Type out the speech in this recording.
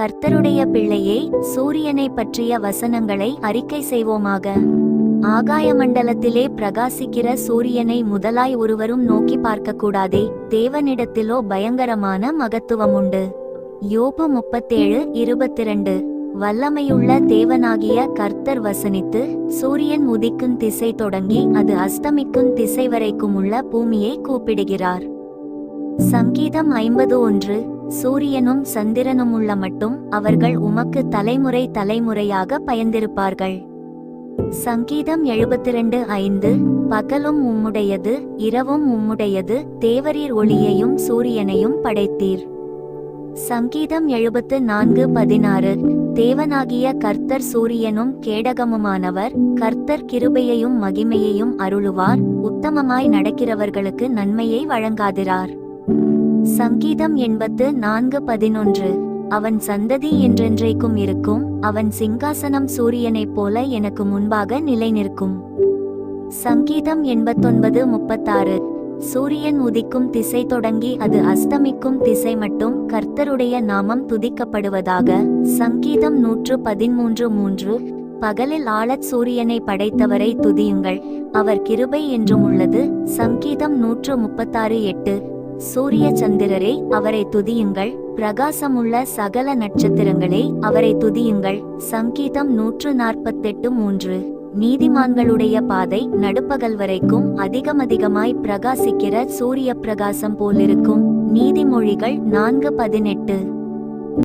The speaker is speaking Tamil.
கர்த்தருடைய பிள்ளையே சூரியனை பற்றிய வசனங்களை அறிக்கை செய்வோமாக. ஆகாய மண்டலத்திலே பிரகாசிக்கிற சூரியனை முதலாய் ஒருவரும் நோக்கி பார்க்கக்கூடாதே தேவனிடத்திலோ பயங்கரமான மகத்துவம் உண்டு யோபு முப்பத்தேழு இருபத்திரண்டு. வல்லமையுள்ள தேவனாகிய கர்த்தர் வசனித்து சூரியன் உதிக்கும் திசை தொடங்கி அது அஸ்தமிக்கும் திசை வரைக்கும் உள்ள பூமியை கூப்பிடுகிறார். சங்கீதம் ஐம்பது ஒன்று. சூரியனும் சந்திரனும் உள்ள மட்டும் அவர்கள் உமக்கு தலைமுறை தலைமுறையாக பயந்திருப்பார்கள். சங்கீதம் எழுபத்திரண்டு ஐந்து பகலும் உம்முடையது இரவும் உம்முடையது தேவரீர் ஒளியையும் சூரியனையும் படைத்தீர். சங்கீதம் எழுபத்து நான்கு பதினாறு தேவனாகிய கர்த்தர் சூரியனும் கேடகமுமானவர் கர்த்தர் கிருபையையும் மகிமையையும் அருளுவார் உத்தமமாய் நடக்கிறவர்களுக்கு நன்மையை வழங்காதிரார். சங்கீதம் எண்பத்து நான்கு பதினொன்று. அவன் சந்ததி என்றென்றைக்கும் இருக்கும் அவன் சிங்காசனம் சூரியனைப் போல எனக்கு முன்பாக நிலை நிற்கும் சங்கீதம் எண்பத்தொன்பது முப்பத்தாறு. சூரியன் உதிக்கும் திசை தொடங்கி அது அஸ்தமிக்கும் திசை மட்டும் கர்த்தருடைய நாமம் துதிக்கப்படுவதாக சங்கீதம் நூற்று பதிமூன்று மூன்று. பகலில் ஆளச் சூரியனை படைத்தவரை துதியுங்கள் அவர் கிருபை என்றும் உள்ளது சங்கீதம் நூற்று முப்பத்தாறு எட்டு. சூரிய சந்திரரே அவரை துதியுங்கள். பிரகாசமுள்ள சகல நட்சத்திரங்களே அவரை துதியுங்கள். சங்கீதம் நூற்று நாற்பத்தெட்டு மூன்று. நீதிமான்களுடைய பாதை நடுப்பகல் வரைக்கும் அதிகமதிகமாய் பிரகாசிக்கிற சூரிய பிரகாசம் போலிருக்கும். நீதிமொழிகள் நான்கு பதினெட்டு.